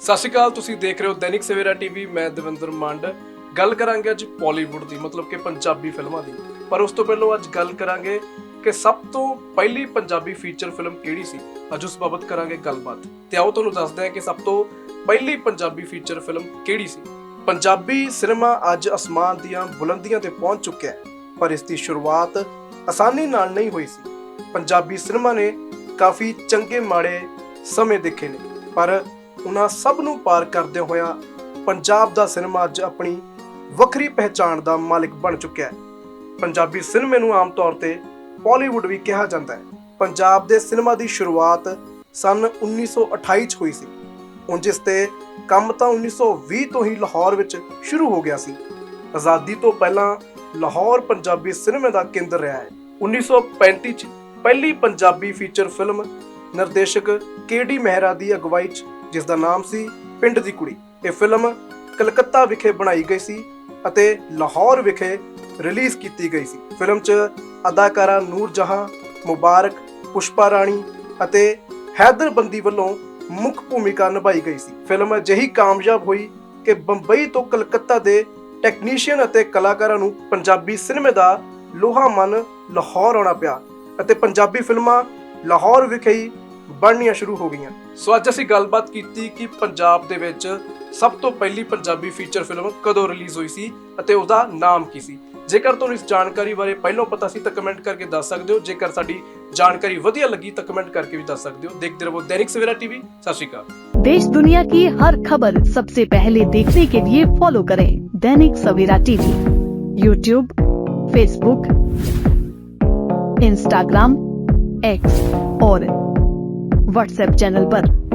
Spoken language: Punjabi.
ਸਤਿ ਸ਼੍ਰੀ ਅਕਾਲ, ਤੁਸੀਂ ਦੇਖ ਰਹੇ ਹੋ ਦੈਨਿਕ ਸਵੇਰਾ ਟੀਵੀ, ਮੈਂ ਦਵਿੰਦਰ ਮੰਡ। ਗੱਲ ਕਰਾਂਗੇ ਅੱਜ ਬਾਲੀਵੁੱਡ ਦੀ, ਮਤਲਬ ਕਿ ਪੰਜਾਬੀ ਫਿਲਮਾਂ ਦੀ। ਪਰ ਉਸ ਤੋਂ ਪਹਿਲਾਂ ਅੱਜ ਗੱਲ ਕਰਾਂਗੇ ਕਿ ਸਭ ਤੋਂ ਪਹਿਲੀ ਪੰਜਾਬੀ ਫੀਚਰ ਫਿਲਮ ਕਿਹੜੀ ਸੀ? ਅੱਜ ਉਸ ਬਾਬਤ ਕਰਾਂਗੇ ਗੱਲਬਾਤ। ਤੇ ਆਓ ਤੁਹਾਨੂੰ ਦੱਸਦੇ ਹਾਂ ਕਿ ਸਭ ਤੋਂ ਪਹਿਲੀ ਪੰਜਾਬੀ ਫੀਚਰ ਫਿਲਮ ਕਿਹੜੀ ਸੀ? ਪੰਜਾਬੀ ਸਿਨੇਮਾ ਅੱਜ ਅਸਮਾਨ ਦੀਆਂ ਬੁਲੰਦੀਆਂ ਤੇ ਪਹੁੰਚ ਚੁੱਕਿਆ ਹੈ, ਪਰ ਇਸ ਦੀ ਸ਼ੁਰੂਆਤ ਆਸਾਨੀ ਨਾਲ ਨਹੀਂ ਹੋਈ ਸੀ। ਪੰਜਾਬੀ ਸਿਨੇਮਾ ਨੇ ਕਾਫੀ ਚੰਗੇ ਮਾੜੇ ਸਮੇਂ ਦੇਖੇ ਨੇ, ਪਰ ਉਹਨਾਂ ਸਭ ਨੂੰ ਪਾਰ ਕਰਦੇ ਹੋਇਆ ਪੰਜਾਬ ਦਾ ਸਿਨੇਮਾ ਅੱਜ ਆਪਣੀ ਵੱਖਰੀ ਪਹਿਚਾਣ ਦਾ ਮਾਲਕ ਬਣ ਚੁੱਕਿਆ ਹੈ। ਪੰਜਾਬੀ ਸਿਨੇਮੇ ਨੂੰ ਆਮ ਤੌਰ ਤੇ ਬਾਲੀਵੁੱਡ ਵੀ ਕਿਹਾ ਜਾਂਦਾ ਹੈ। ਪੰਜਾਬ ਦੇ ਸਿਨੇਮਾ ਦੀ ਸ਼ੁਰੂਆਤ ਸਨ 1928 ਚ ਹੋਈ ਸੀ। ਉਂਝ ਇਸ ਤੇ ਕੰਮ ਤਾਂ 1920 ਤੋਂ ਹੀ ਲਾਹੌਰ ਵਿੱਚ ਸ਼ੁਰੂ ਹੋ ਗਿਆ ਸੀ। ਆਜ਼ਾਦੀ ਤੋਂ ਪਹਿਲਾਂ ਲਾਹੌਰ ਪੰਜਾਬੀ ਸਿਨੇਮੇ ਦਾ ਕੇਂਦਰ ਰਿਹਾ ਹੈ। 1935 ਚ ਪਹਿਲੀ ਪੰਜਾਬੀ ਫੀਚਰ ਫਿਲਮ ਨਿਰਦੇਸ਼ਕ ਕੇਡੀ ਮਹਿਰਾ ਦੀ ਅਗਵਾਈ 'ਚ ਜਿਸ ਦਾ ਨਾਮ ਸੀ ਪਿੰਡ ਦੀ ਕੁੜੀ। ਇਹ ਫਿਲਮ ਕਲਕੱਤਾ ਵਿਖੇ ਬਣਾਈ ਗਈ ਸੀ ਅਤੇ ਲਾਹੌਰ ਵਿਖੇ ਰਿਲੀਜ਼ ਕੀਤੀ ਗਈ ਸੀ। ਫਿਲਮ 'ਚ ਅਦਾਕਾਰਾ ਨੂਰ ਜਹਾਂ ਮੁਬਾਰਕ, ਪੁਸ਼ਪਾ ਰਾਣੀ ਅਤੇ ਹੈਦਰ ਬੰਦੀ ਵੱਲੋਂ ਮੁੱਖ ਭੂਮਿਕਾ ਨਿਭਾਈ ਗਈ ਸੀ। ਫਿਲਮ ਅਜਿਹੀ ਕਾਮਯਾਬ ਹੋਈ ਕਿ ਬੰਬਈ ਤੋਂ ਕਲਕੱਤਾ ਦੇ ਟੈਕਨੀਸ਼ੀਅਨ ਅਤੇ ਕਲਾਕਾਰਾਂ ਨੂੰ ਪੰਜਾਬੀ ਸਿਨੇਮੇ ਦਾ ਲੋਹਾ ਮਨ ਲਾਹੌਰ ਆਉਣਾ ਪਿਆ ਅਤੇ ਪੰਜਾਬੀ ਫਿਲਮਾਂ ਲਾਹੌਰ ਵਿਖੇ ਹੀ ਬਣਨੀਆਂ ਸ਼ੁਰੂ ਹੋ ਗਈਆਂ ਸੋ ਅੱਜ ਅਸੀਂ ਗੱਲਬਾਤ ਕੀਤੀ ਕਿ ਪੰਜਾਬ ਦੇ ਵਿੱਚ ਸਭ ਤੋਂ ਪਹਿਲੀ ਪੰਜਾਬੀ ਫੀਚਰ ਫਿਲਮ ਕਦੋਂ ਰਿਲੀਜ਼ ਹੋਈ ਸੀ ਅਤੇ ਉਹਦਾ ਨਾਮ ਕੀ ਸੀ ਜੇਕਰ ਤੁਹਾਨੂੰ ਇਸ ਜਾਣਕਾਰੀ ਬਾਰੇ ਪਹਿਲਾਂ ਪਤਾ ਸੀ ਤਾਂ ਕਮੈਂਟ ਕਰਕੇ ਦੱਸ ਸਕਦੇ ਹੋ ਜੇਕਰ ਸਾਡੀ ਜਾਣਕਾਰੀ ਵਧੀਆ ਲੱਗੀ ਤਾਂ ਕਮੈਂਟ ਕਰਕੇ ਵੀ ਦੱਸ ਸਕਦੇ ਹੋ ਦੇਖਦੇ ਰਹੋ ਦੈਨਿਕ ਸਵੇਰਾ ਟੀਵੀ ਸਤਿ ਸ਼੍ਰੀ ਅਕਾਲ देश दुनिया की हर खबर सबसे पहले देखने के लिए फॉलो करें Dainik Savera TV YouTube Facebook Instagram X और व्हाट्सएप चैनल पर।